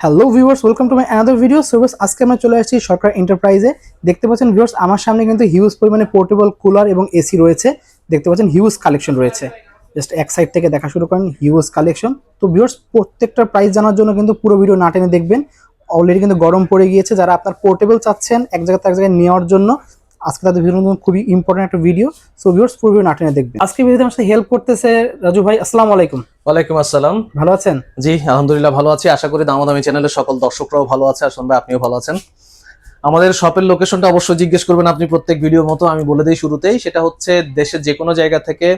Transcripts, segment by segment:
Hello viewers welcome to my another video service আজকে আমরা চলে আসছি সরকার এন্টারপ্রাইজে দেখতে পাচ্ছেন ভিউয়ার্স আমার সামনে কিন্তু হিউজ পরিমাণে পোর্টেবল কুলার এবং এসি রয়েছে। দেখতে পাচ্ছেন হিউজ কালেকশন রয়েছে। জাস্ট এক সাইড থেকে দেখা শুরু করেন হিউজ কালেকশন তো ভিউয়ার্স প্রত্যেকটা প্রাইস জানার জন্য কিন্তু পুরো ভিডিও না টেনে দেখবেন। অলরেডি কিন্তু গরম পড়ে গিয়েছে। যারা আপনার পোর্টেবল চাচ্ছেন, এক জায়গা থেকে এক জায়গায় নেওয়ার জন্য আজকে তাদের ভিডিও খুবই ইম্পর্টেন্ট একটা ভিডিও সো ভিউয়ার্স পুরো ভিডিও না টেনে দেখবেন। আজকে ভিডিওতে আমার সাথে হেল্প করতেছে রাজু ভাই আসসালামু আলাইকুম। ওয়ালাইকুম আসসালাম। ভালো আছেন? জি আলহামদুলিল্লাহ ভালো আছি। আশা করি দামাদামি চ্যানেলের সকল দর্শকরাও ভালো আছে। আর শুনবে আপনিও ভালো আছেন। আমাদের শপের লোকেশনটা অবশ্যই জিজ্ঞেস করবেন আপনি প্রত্যেক ভিডিওর মতো। আমি বলে দিই শুরুতেই সেটা হচ্ছে দেশের যে কোনো জায়গা থেকে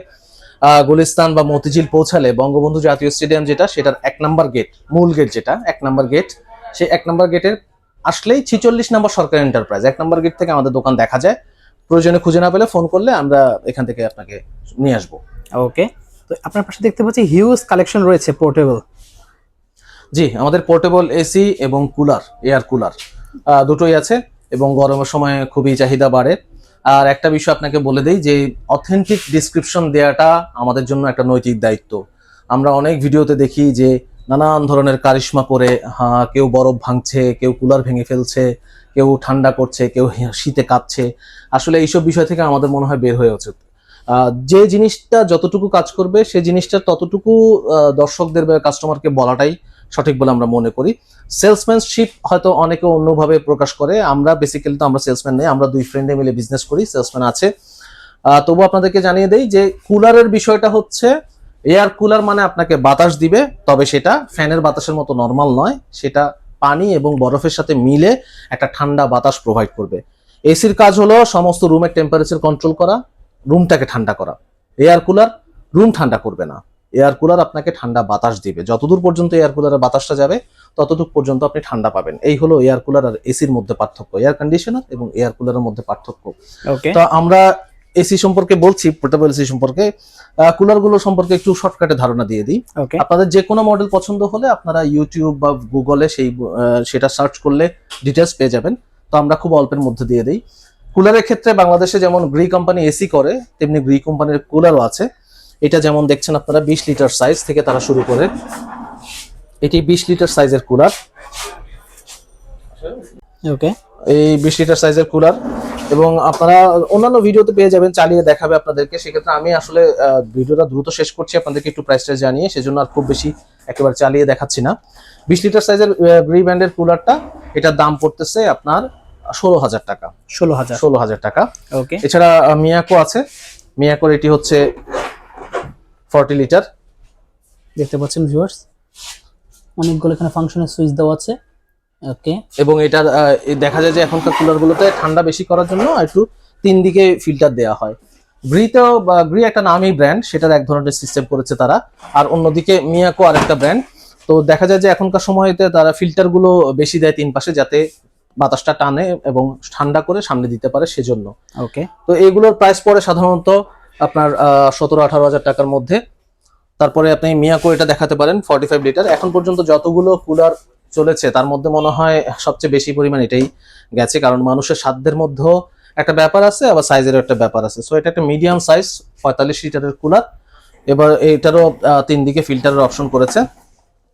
গুলিস্তান বা মতিঝিল পৌঁছালে বঙ্গবন্ধু জাতীয় স্টেডিয়াম যেটা সেটার এক নাম্বার গেট মূল গেট যেটা এক নাম্বার গেট সেই এক নাম্বার গেটের আসলেই ছিচল্লিশ নম্বর সরকারি এন্টারপ্রাইজ এক নম্বর গেট থেকে আমাদের দোকান দেখা যায়। প্রয়োজনে খুঁজে না পেলে ফোন করলে আমরা এখান থেকে আপনাকে নিয়ে আসব। ওকে তো আপনার পাশে দেখতে পাচ্ছি হিউজ কালেকশন রয়েছে পোর্টেবল জি আমাদের পোর্টেবল এসি এবং কুলার এয়ার কুলার দুটোই আছে এবং গরমের সময় খুবই চাহিদা বাড়ে। আর একটা বিষয় আপনাকে বলে দেই যে অথেন্টিক ডিসক্রিপশন দেওয়াটা আমাদের জন্য একটা নৈতিক দায়িত্ব। আমরা অনেক ভিডিওতে দেখি যে নানান ধরনের কারিশমা করে কেউ বরফ ভাঙছে, কেউ কুলার ভেঙে ফেলছে, কেউ ঠান্ডা করছে, কেউ শীতে কাঁপছে। আসলে এইসব বিষয় থেকে আমাদের মনে হয় বের হয়ে উচিত। যে জিনিসটা যতটুকু কাজ করবে সেই জিনিসটা ততটুকু দর্শকদের বা কাস্টমারকে বলাটাই সঠিক বলে আমরা মনে করি। সেলসম্যানশিপ হয়তো অনেকে অন্যভাবে প্রকাশ করে। আমরা বেসিক্যালি তো আমরা সেলসম্যান নেই, আমরা দুই ফ্রেন্ডে মিলে বিজনেস করি সেলসম্যান আছে। তবু আপনাদেরকে জানিয়ে দেই যে কুলারের বিষয়টা হচ্ছে এয়ার কুলার মানে আপনাকে বাতাস দিবে তবে সেটা ফ্যানের বাতাসের মতো নর্মাল নয় সেটা পানি এবং বরফের সাথে মিলে একটা ঠান্ডা বাতাস প্রোভাইড করবে। এসির কাজ হলো সমস্ত রুমের টেম্পারেচার কন্ট্রোল করা রুমটাকে ঠান্ডা করা। এয়ার কুলার রুম ঠান্ডা করবে না। এয়ার কুলার আপনাকে ঠান্ডা বাতাস দিবে। যতদূর পর্যন্ত এয়ার কুলারের বাতাসটা যাবে ততটুকু পর্যন্ত আপনি ঠান্ডা পাবেন। এই হলো এয়ার কুলার আর এসির মধ্যে পার্থক্য এয়ার কন্ডিশনার এবং এয়ার কুলারের মধ্যে পার্থক্য। তো আমরা এসি সম্পর্কে বলছি পোর্টেবল এসি সম্পর্কে কুলারগুলো সম্পর্কে একটু শর্টকাটে ধারণা দিয়ে দিই। আপনাদের যে কোনো মডেল পছন্দ হলে আপনারা ইউটিউব বা গুগলে সেই সেটা সার্চ করলে ডিটেলস পেয়ে যাবেন। তো আমরা খুব অল্পের মধ্যে দিয়ে দিই। কুলারের ক্ষেত্রে বাংলাদেশে যেমন গ্রি কোম্পানি এসি করে তেমনি গ্রি কোম্পানির কুলারও আছে। এটা যেমন দেখছেন আপনারা বিশ লিটার সাইজ থেকে তারা শুরু করে। এটি বিশ লিটার সাইজের কুলার ওকে এই বিশ লিটার সাইজের কুলার এবং আপনারা অন্যান্য ভিডিওতে পেয়ে যাবেন চালিয়ে দেখাবে আপনাদেরকে। সেক্ষেত্রে আমি আসলে ভিডিওটা দ্রুত শেষ করছি আপনাদেরকে একটু প্রাইসটা জানিয়ে সেজন্য আর খুব বেশি একেবারে চালিয়ে দেখাচ্ছি না। বিশ লিটার সাইজের ব্রি ব্যান্ডের কুলারটা এটার দাম পড়তেছে আপনার ষোলো হাজার টাকা। ষোলো হাজার। ষোলো হাজার টাকা। ওকে এছাড়া মিয়াকো আছে। মিয়াকোর এটি হচ্ছে ফর্টি লিটার দেখতে পাচ্ছেন ভিউয়ার্স অনেকগুলো এখানে ফাংশনের সুইচ দেওয়া আছে। ওকে। এবং এই দেখা যায় যে এখনকার কুলারগুলোতে ঠান্ডা বেশি করার জন্য একটু তিন দিকে ফিল্টার দেওয়া হয়। গ্রিতেও বা গ্রি একটা নামই ব্র্যান্ড সেটার এক ধরনের সিস্টেম করেছে তারা। আর অন্যদিকে মিয়াকো আর একটা ব্র্যান্ড তো দেখা যায় যে এখনকার সময়তে তারা ফিল্টারগুলো বেশি দেয় তিন পাশে যাতে বাতাসটা টানে এবং ঠান্ডা করে সামনে দিতে পারে সেজন্য। ওকে। তো এইগুলোর প্রাইস পড়ে সাধারণত আপনার সতেরো আঠারো হাজার টাকার মধ্যে। তারপরে আপনি মিয়াকো এটা দেখাতে পারেন ফর্টি ফাইভ লিটার এখন পর্যন্ত যতগুলো কুলার চলেছে তার মধ্যে মনে হয় সবচেয়ে বেশি পরিমাণ এটাই গেছে কারণ মানুষের সাধ্যের মধ্যেও একটা ব্যাপার আছে আবার সাইজেরও একটা ব্যাপার আছে। সো এটা একটা মিডিয়াম সাইজ পঁয়তাল্লিশ লিটারের কুলার। এবার এটারও তিন দিকে ফিল্টারের অপশন করেছে।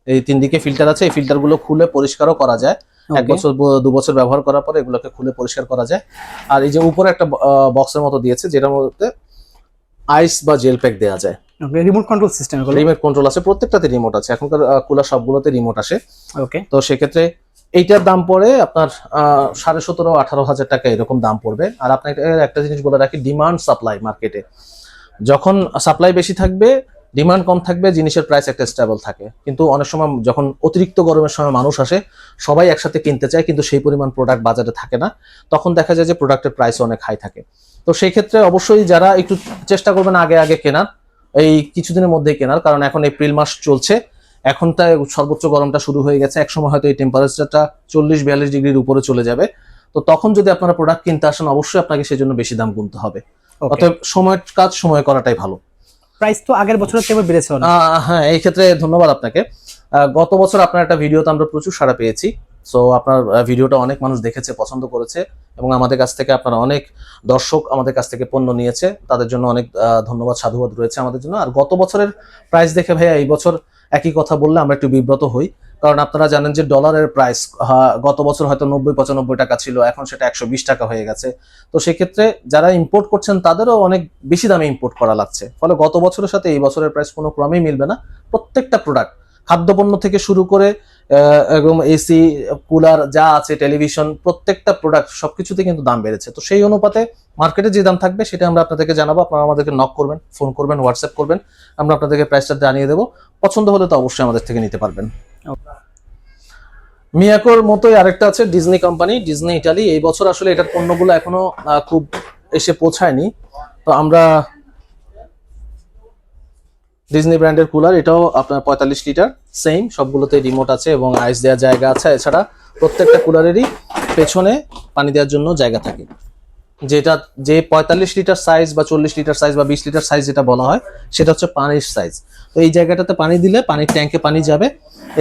এই তিন দিকে ফিল্টার আছে এই ফিল্টারগুলো খুলে পরিষ্কারও করা যায়। এক বছর দু বছর ব্যবহার করার পরে এগুলোকে খুলে পরিষ্কার করা যায়। আর এই যে উপরে একটা বক্সের মতো দিয়েছে যেটার মধ্যে আইস বা জেল প্যাক দেওয়া যায়। Remote control system remote control আছে প্রত্যেকটাতে রিমোট আছে। এখনকার কুলার সবগুলোতে রিমোট আসে। ওকে তো সেক্ষেত্রে এইটার দাম পড়ে আপনার সাড়ে সতেরো আঠারো হাজার টাকা এরকম দাম পড়বে। আর আপনাকে একটা জিনিস বলে রাখি ডিমান্ড সাপ্লাই মার্কেটে যখন সাপ্লাই বেশি থাকবে ডিমান্ড কম থাকবে জিনিসের প্রাইস একটা স্টেবল থাকে। কিন্তু অনেক সময় যখন অতিরিক্ত গরমের সময় মানুষ আসে সবাই একসাথে কিনতে চায় কিন্তু সেই পরিমাণ প্রোডাক্ট বাজারে থাকে না। তখন দেখা যায় যে প্রোডাক্টের প্রাইস অনেক হাই থাকে। তো সেই ক্ষেত্রে অবশ্যই যারা একটু চেষ্টা করবেন আগে আগে কেনার এই কিছুদিনের মধ্যেই কেনার কারণ এখন এপ্রিল মাস চলছে। এখন তাই সর্বোচ্চ গরমটা শুরু হয়ে গেছে এক সময় হয়তো এই টেম্পারেচারটা চল্লিশ বিয়াল্লিশ ডিগ্রির উপরে চলে যাবে। তো তখন যদি আপনারা প্রোডাক্ট কিনতে আসেন অবশ্যই আপনাকে সেজন্য বেশি দাম গুনতে হবে। অতএব সময়ের কাজ সময় করাটাই ভালো। প্রাইস তো আগের বছরের থেকে বেড়েছে হ্যাঁ এই ক্ষেত্রে ধন্যবাদ আপনাকে। গত বছর আপনার একটা ভিডিওতে আমরা প্রচুর সাড়া পেয়েছি। সো আপনার ভিডিওটা অনেক মানুষ দেখেছে, পছন্দ করেছে, এবং আমাদের কাছ থেকে আপনারা অনেক দর্শক আমাদের কাছ থেকে পণ্য নিয়েছে। তাদের জন্য অনেক ধন্যবাদ, সাধুবাদ রয়েছে আমাদের জন্য। আর গত বছরের প্রাইস দেখে ভাইয়া এই বছর একই কথা বললে আমরা একটু বিব্রত হই। কারণ আপনারা জানেন যে ডলারের প্রাইস গত বছর হয়তো নব্বই, পঁচানব্বই টাকা ছিল, এখন সেটা একশো বিশ টাকা হয়ে গেছে। তো সেক্ষেত্রে যারা ইম্পোর্ট করছেন, তাদেরও অনেক বেশি দামে ইম্পোর্ট করা লাগছে। ফলে গত বছরের সাথে এই বছরের প্রাইস কোনো ক্রমেই মিলবে না। প্রত্যেকটা প্রোডাক্ট খাদ্যপণ্য থেকে শুরু করে এবং এসি কুলার যা আছে টেলিভিশন প্রত্যেকটা প্রোডাক্ট সবকিছুতে কিন্তু দাম বেড়েছে। তো সেই অনুপাতে মার্কেটে যে দাম থাকবে সেটা আমরা আপনাদেরকে জানাব। আপনারা আমাদেরকে নক করবেন ফোন করবেন হোয়াটসঅ্যাপ করবেন। আমরা আপনাদেরকে প্রাইসটা জানিয়ে দেবো। পছন্দ হলে তো অবশ্যই আমাদের থেকে নিতে পারবেন। মিয়াকোর মতোই আরেকটা আছে ডিজনি কোম্পানি ডিজনি ইটালি এই বছর আসলে এটার পণ্যগুলো এখনও খুব এসে পৌঁছায়নি। তো আমরা ডিজনি ব্র্যান্ডের কুলার এটাও আপনার পঁয়তাল্লিশ লিটার সেম সবগুলোতে রিমোট আছে এবং আইস দেওয়ার জায়গা আছে। এছাড়া প্রত্যেকটা কুলারেরই পেছনে পানি দেওয়ার জন্য জায়গা থাকে। যেটা, যে পঁয়তাল্লিশ লিটার সাইজ বা চল্লিশ লিটার সাইজ বা বিশ লিটার সাইজ যেটা বলা হয়, সেটা হচ্ছে পানির সাইজ তো এই জায়গাটাতে পানি দিলে পানির ট্যাঙ্কে পানি যাবে।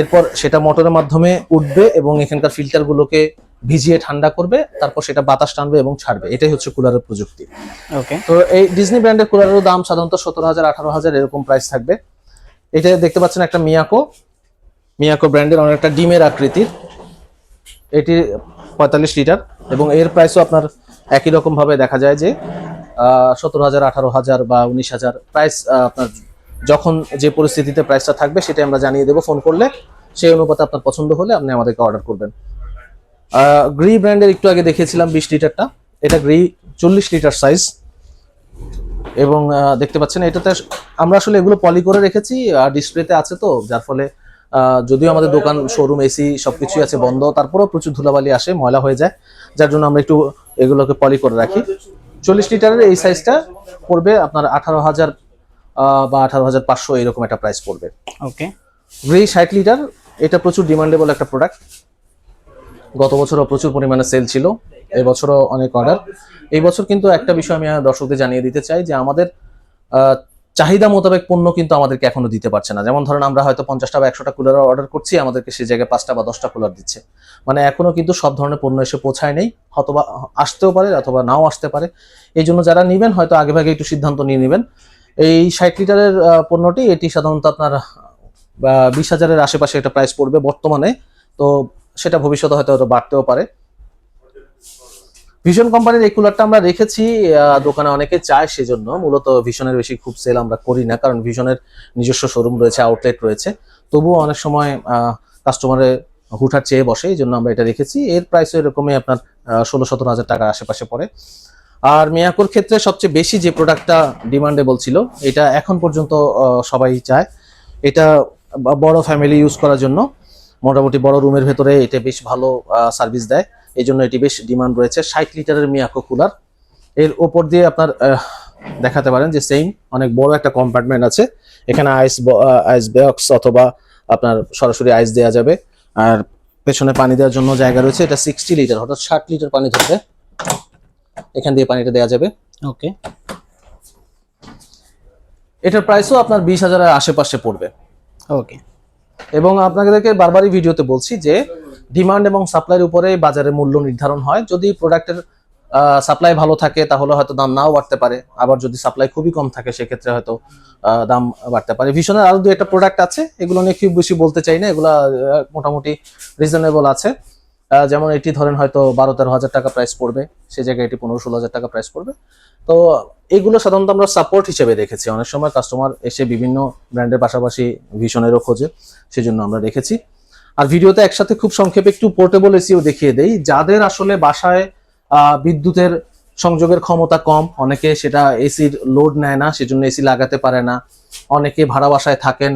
এরপর সেটা মোটরের মাধ্যমে উঠবে এবং এখানকার ফিল্টারগুলোকে ভিজিয়ে ঠান্ডা করবে তারপর সেটা বাতাস টানবে এবং ছাড়বে। এটাই হচ্ছে কুলারের প্রযুক্তি। ওকে তো এই ডিজনি ব্র্যান্ডের কুলারেরও দাম সাধারণত সতেরো হাজার আঠারো হাজার এরকম প্রাইস থাকবে। এটা দেখতে পাচ্ছেন একটা মিয়াকো মিয়াকো ব্র্যান্ডের অনেকটা ডিমের আকৃতির। এটি পঁয়তাল্লিশ লিটার এবং এর প্রাইসও আপনার একই রকম ভাবে দেখা যায় যে সতেরো হাজার আঠারো হাজার বা উনিশ হাজার। প্রাইস আপনার যখন যে পরিস্থিতিতে প্রাইসটা থাকবে সেটা আমরা জানিয়ে দেবো। ফোন করলে সেই অনুপাতে আপনার পছন্দ হলে আপনি আমাদেরকে অর্ডার করবেন। গ্রি ব্র্যান্ডের একটু আগে দেখিয়েছিলাম বিশ লিটারটা। এটা গ্রি চল্লিশ লিটার সাইজ এবং দেখতে পাচ্ছেন এটাতে আমরা আসলে এগুলো পলি করে রেখেছি আর ডিসপ্লেতে আছে তো যার ফলে যদিও আমাদের দোকান শোরুম এসি সবকিছুই আছে বন্ধ তারপরেও প্রচুর ধুলাবালি আসে ময়লা হয়ে যায়। যার জন্য আমরা একটু এগুলোকে পলি করে রাখি। চল্লিশ লিটারের এই সাইজটা পড়বে আপনার আঠারো হাজার বা আঠারো হাজার পাঁচশো এরকম একটা প্রাইস পড়বে। ওকে গ্রে ষাট লিটার এটা প্রচুর ডিমান্ডেবল একটা প্রোডাক্ট গত বছরও প্রচুর পরিমাণে সেল ছিল এই বছরও অনেক অর্ডার এই বছর কিন্তু একটা বিষয় আমি দর্শকদের জানিয়ে দিতে চাই যে আমাদের চাহিদা মোতাবেক পণ্য কিন্তু আমাদেরকে এখনও দিতে পারছে না। যেমন ধরেন আমরা হয়তো পঞ্চাশটা বা একশোটা কুলার অর্ডার করছি, আমাদেরকে সেই জায়গায় পাঁচটা বা দশটা কুলার দিচ্ছে। মানে এখনও কিন্তু সব ধরনের পণ্য এসে পৌঁছায় নেই অথবা আসতেও পারে, অথবা নাও আসতে পারে। এই জন্য যারা নেবেন, হয়তো আগে ভাগে একটু সিদ্ধান্ত নিয়ে নেবেন। এই ষাট লিটারের পণ্যটি, এটি সাধারণত আপনার বিশ হাজারের আশেপাশে একটা প্রাইস পড়বে বর্তমানে। তো সেটা ভবিষ্যতে হয়তো হয়তো বাড়তেও পারে। ভিশন কোম্পানির এই কুলারটা আমরা রেখেছি দোকানে অনেকে চায় সেজন্য। মূলত ভিশনের বেশি খুব সেল আমরা করি না, কারণ ভিশনের নিজস্ব শোরুম রয়েছে আউটলেট রয়েছে। তবুও অনেক সময় কাস্টমারের হুঠার চেয়ে বসে, এই জন্য আমরা এটা রেখেছি। এর প্রাইস এরকমই আপনার ষোলো সতেরো হাজার টাকার আশেপাশে পড়ে। আর মিয়াকোর ক্ষেত্রে সবচেয়ে বেশি যে প্রোডাক্টটা ডিমান্ডেবল ছিল, এটা এখন পর্যন্ত সবাই চায়। এটা বড় ফ্যামিলি ইউজ করার জন্য। মোটামুটি বড় রুমের ভেতরে এটা বেশ ভালো সার্ভিস দেয়। এই জন্য এটি বেশ ডিমান্ড রয়েছে। ষাট লিটারের মিয়াকো কুলার এর ওপর দিয়ে আপনার দেখাতে পারেন যে সেম অনেক বড় একটা কম্পার্টমেন্ট আছে। এখানে আইস আইস বক্স অথবা আপনার সরাসরি আইস দেওয়া যাবে। আর পেছনে পানি দেওয়ার জন্য জায়গা রয়েছে। এটা সিক্সটি লিটার অর্থাৎ ষাট লিটার পানি ধরবে। এখান দিয়ে পানিটা দেওয়া যাবে। ওকে এটার প্রাইসও আপনার বিশ হাজারের আশেপাশে পড়বে। ওকে এবং আপনাদেরকে বারবারই ভিডিওতে বলছি যে ডিমান্ড এবং সাপ্লাইয়ের উপরে বাজারে মূল্য নির্ধারণ হয়। যদি প্রোডাক্টের সাপ্লাই ভালো থাকে, তাহলে হয়তো দাম নাও বাড়তে পারে। আবার যদি সাপ্লাই খুবই কম থাকে, সেক্ষেত্রে হয়তো দাম বাড়তে পারে। ভীষণের আরও দু একটা প্রোডাক্ট আছে, এগুলো নিয়ে খুব বেশি বলতে চাই না। এগুলো মোটামুটি রিজনেবল আছে। যেমন এটি ধরেন হয়তো বারো তেরো হাজার টাকা প্রাইস পড়বে। সেই জায়গায় এটি পনেরো ষোলো হাজার টাকা প্রাইস পড়বে। তো এগুলো সাধারণত আমরা সাপোর্ট হিসেবে রেখেছি অনেক সময় কাস্টমার এসে বিভিন্ন ব্র্যান্ডের পাশাপাশি ভীষণেরও খোঁজে, সেজন্য আমরা রেখেছি আর ভিডিওতে একসাথে খুব সংক্ষেপে একটু পোর্টেবল এসিও দেখিয়ে দেই। যাদের আসলে বাসায় বিদ্যুতের সংযোগের ক্ষমতা কম, অনেকে সেটা এসির লোড নেয় না, সেজন্য এসি লাগাতে পারে না। অনেকে ভাড়া বাসায় থাকেন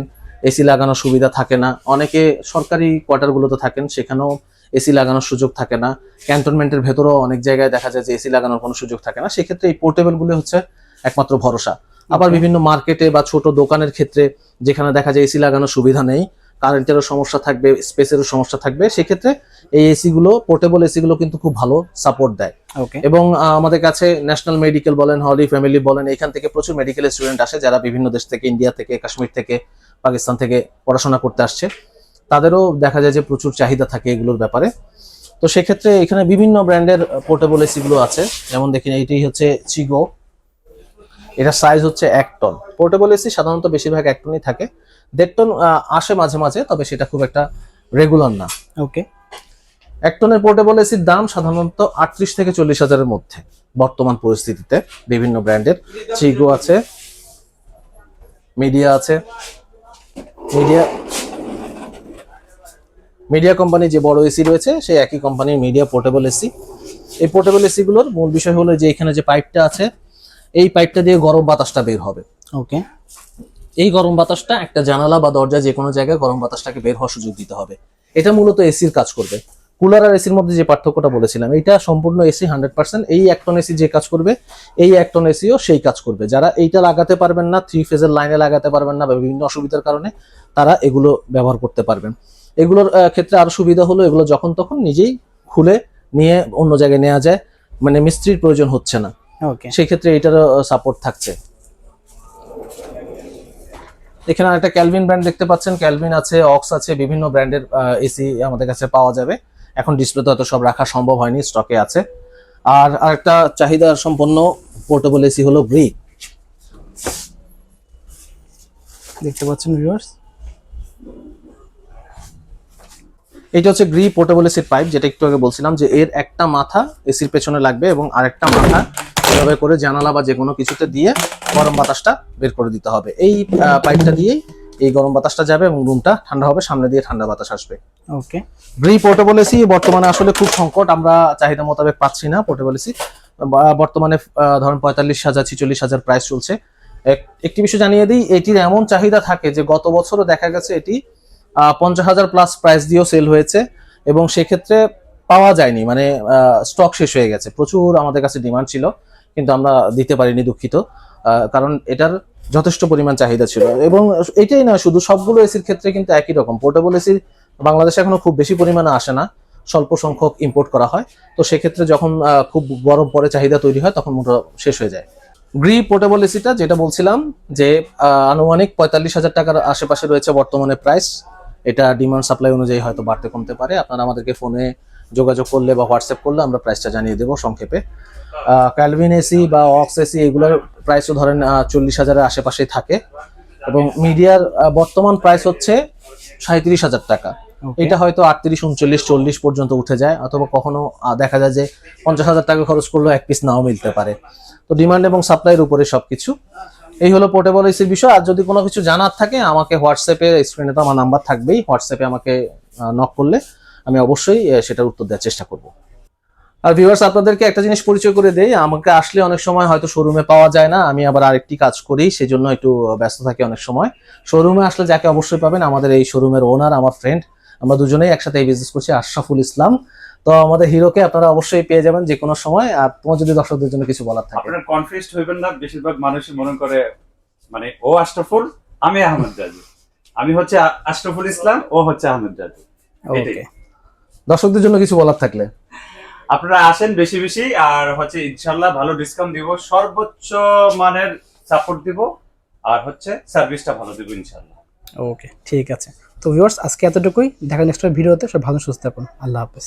এসি লাগানোর সুবিধা থাকে না। অনেকে সরকারি কোয়ার্টারগুলোতে থাকেন, সেখানেও এসি লাগানোর সুযোগ থাকে না। ক্যান্টনমেন্টের ভেতরেও অনেক জায়গায় দেখা যায় যে এসি লাগানোর কোনো সুযোগ থাকে না। সেক্ষেত্রে এই পোর্টেবলগুলো হচ্ছে একমাত্র ভরসা। আবার বিভিন্ন মার্কেটে বা ছোট দোকানের ক্ষেত্রে যেখানে দেখা যায় এসি লাগানোর সুবিধা নেই কারেন্টেরও সমস্যা থাকবে স্পেসেরও সমস্যা থাকবে সেক্ষেত্রে এই এসি গুলো পোর্টেবল এসি গুলো কিন্তু খুব ভালো সাপোর্ট দেয়। ওকে এবং আমাদের কাছে ন্যাশনাল মেডিকেল বলেন হলি ফ্যামিলি বলেন এখান থেকে প্রচুর মেডিকেল স্টুডেন্ট আসে যারা বিভিন্ন দেশ থেকে ইন্ডিয়া থেকে কাশ্মীর থেকে পাকিস্তান থেকে পড়াশোনা করতে আসছে। তাদেরও দেখা যায় যে প্রচুর চাহিদা থাকে এগুলোর ব্যাপারে। তো সেক্ষেত্রে এখানে বিভিন্ন ব্র্যান্ডের পোর্টেবল এসি গুলো আছে। যেমন দেখেন এইটি হচ্ছে চিগো এটা সাইজ হচ্ছে এক টন পোর্টেবল এসি সাধারণত বেশিরভাগ এক টনই থাকে। দেড় টন আসে মাঝে মাঝে তবে সেটা খুব একটা রেগুলার না। ওকে এক টনের পোর্টেবল এসির দাম সাধারণত আটত্রিশ থেকে চল্লিশ হাজারের মধ্যে বর্তমান পরিস্থিতিতে। বিভিন্ন ব্র্যান্ডের চিগো আছে মিডিয়া আছে। মিডিয়া মিডিয়া কোম্পানি যে বড় এসি রয়েছে সেই একই কোম্পানির মিডিয়া পোর্টেবল এসি এই পোর্টেবল এসিগুলোর মূল বিষয় হলো যে এখানে যে পাইপটা আছে এই পাইপটা দিয়ে গরম বাতাসটা বের হবে। ওকে এই গরম বাতাসটা একটা জানালা বা দরজা যে কোনো জায়গায় গরম বাতাসটাকে বের হওয়ার সুযোগ দিতে হবে। এটা মূলত এসির কাজ করবে। কুলার আর এসির মধ্যে যে পার্থক্যটা বলেছিলাম এটা সম্পূর্ণ এসি হান্ড্রেড পার্সেন্ট এই এক টন এসি যে কাজ করবে এই এক টন এসিও সেই কাজ করবে। যারা এইটা লাগাতে পারবেন না থ্রি ফেজের লাইনে লাগাতে পারবেন না বা বিভিন্ন অসুবিধার কারণে তারা এগুলো ব্যবহার করতে পারবেন। এগুলোর ক্ষেত্রে আরও সুবিধা হলো এগুলো যখন তখন নিজেই খুলে নিয়ে অন্য জায়গায় নেওয়া যায়। মানে মিস্ত্রির প্রয়োজন হচ্ছে না। ওকে সেই ক্ষেত্রে এটারও সাপোর্ট থাকছে। এখানে একটা ক্যালভিন ব্র্যান্ড দেখতে পাচ্ছেন। ক্যালভিন আছে অক্স আছে বিভিন্ন ব্র্যান্ডের এসি আমাদের কাছে পাওয়া যাবে। এখন ডিসপ্লেতে হয়তো সব রাখা সম্ভব হয়নি স্টকে আছে। আর আরেকটা চাহিদা সম্পন্ন পোর্টেবল এসি হলো গ্রি দেখতে পাচ্ছেন ভিউয়ার্স এটা হচ্ছে গ্রি পোর্টেবল এসির পাইপ যেটা একটু আগে বলছিলাম যে এর একটা মাথা এসির পেছনে লাগবে এবং আরেকটা মাথা এভাবে করে জানালা বা যে কোনো কিছুতে দিয়ে গরম বাতাসটা বের করে দিতে হবে। এই পাইপটা দিয়েই এই গরম বাতাসটা যাবে এবং রুমটা ঠান্ডা হবে সামনে দিয়ে ঠান্ডা বাতাস আসবে। ওকে গ্রি পোর্টেবল এসি বর্তমানে আসলে খুব সংকট আমরা চাহিদা মোতাবেক পাচ্ছি না পোর্টেবল এসি। বর্তমানে ধরেন পঁয়তাল্লিশ হাজার ছিচল্লিশ হাজার প্রাইস চলছে। এক- একটি বিষয় জানিয়ে দিই এটির এমন চাহিদা থাকে যে গত বছরও দেখা গেছে এটি পঞ্চাশ হাজার প্লাস প্রাইস দিয়েও সেল হয়েছে এবং সেক্ষেত্রে পাওয়া যায়নি মানে স্টক শেষ হয়ে গেছে। প্রচুর আমাদের কাছে ডিমান্ড ছিল, কিন্তু আমরা দিতে পারিনি দুঃখিত কারণ এটার যথেষ্ট পরিমাণ চাহিদা ছিল। এবং এটাই না, শুধু সবগুলো এসির ক্ষেত্রে কিন্তু একই রকম। পোর্টেবল এসির বাংলাদেশে এখনও খুব বেশি পরিমাণে আসে না, স্বল্প সংখ্যক ইম্পোর্ট করা হয়। তো সেক্ষেত্রে যখন খুব গরম পরে চাহিদা তৈরি হয়, তখন মোটা শেষ হয়ে যায়। গ্রি পোর্টেবল এসিটা যেটা বলছিলাম যে আনুমানিক পঁয়তাল্লিশ হাজার টাকার আশেপাশে রয়েছে বর্তমানে প্রাইস এটা ডিমান্ড সাপ্লাই অনুযায়ী হয়তো বাড়তে কমতে পারে। আপনারা আমাদেরকে ফোনে যোগাযোগ করলে বা হোয়াটসঅ্যাপ করলে আমরা প্রাইসটা জানিয়ে দেবো সংক্ষেপে। ক্যালভিন এসি বা অক্স এসি এগুলোর প্রাইসও ধরেন চল্লিশ হাজারের আশেপাশেই থাকে। এবং মিডিয়ার বর্তমান প্রাইস হচ্ছে সাঁত্রিশ হাজার টাকা। এটা হয়তো আটত্রিশ উনচল্লিশ চল্লিশ পর্যন্ত উঠে যায় অথবা কখনো দেখা যায় যে পঞ্চাশ হাজার টাকা খরচ করলেও এক পিস নাও মিলতে পারে। তো ডিমান্ড এবং সাপ্লাইয়ের উপরে সবকিছু। এই হলো পোর্টেবল এসির বিষয়। আর যদি কোনো কিছু জানার থাকে, আমাকে হোয়াটসঅ্যাপে স্ক্রিনে তো আমার নাম্বার থাকবেই। হোয়াটসঅ্যাপে আমাকে নক করলে আমি অবশ্যই সেটার উত্তর দেওয়ার চেষ্টা করব। আর ভিউয়ার্স আপনাদেরকে একটা জিনিস পরিচয় করে দেই। আমাকে আসলে অনেক সময় হয়তো শোরুমে পাওয়া যায় না। আমি আবার আরেকটি কাজ করি, সেজন্য একটু ব্যস্ত থাকি অনেক সময়। শোরুমে আসলে যাকে অবশ্যই পাবেন আমাদের এই শোরুমের ওনার আমার ফ্রেন্ড আমরা দুজনেই একসাথে এই বিজনেস করছি, আশরাফুল ইসলাম। তো আমাদের হিরোকে আপনারা অবশ্যই পেয়ে যাবেন যে কোনো সময়। আর তোমার যদি দর্শকদের জন্য কিছু বলার থাকে। আপনারা কনফিউজড হইবেন না বেশিরভাগ মানুষ মনে করে মানে ও আশরাফুল আমি আহমেদ রাজু আমি হচ্ছে আশরাফুল ইসলাম ও হচ্ছে আহমেদ এটাই। ওকে দর্শকদের জন্য কিছু বলার থাকলে। আপনারা আসেন বেশি বেশি আর হচ্ছে ইনশাল্লাহ ভালো ডিসকাউন্ট দিব সর্বোচ্চ মানের সাপোর্ট দিব আর হচ্ছে সার্ভিসটা ভালো দিব ইনশাল্লাহ। ওকে ঠিক আছে। তো ভিউয়ার্স আজকে এতটুকুই। দেখা নেক্সট ভিডিওতে। সব ভালো সুস্থ থাকুন। আল্লাহ হাফেজ।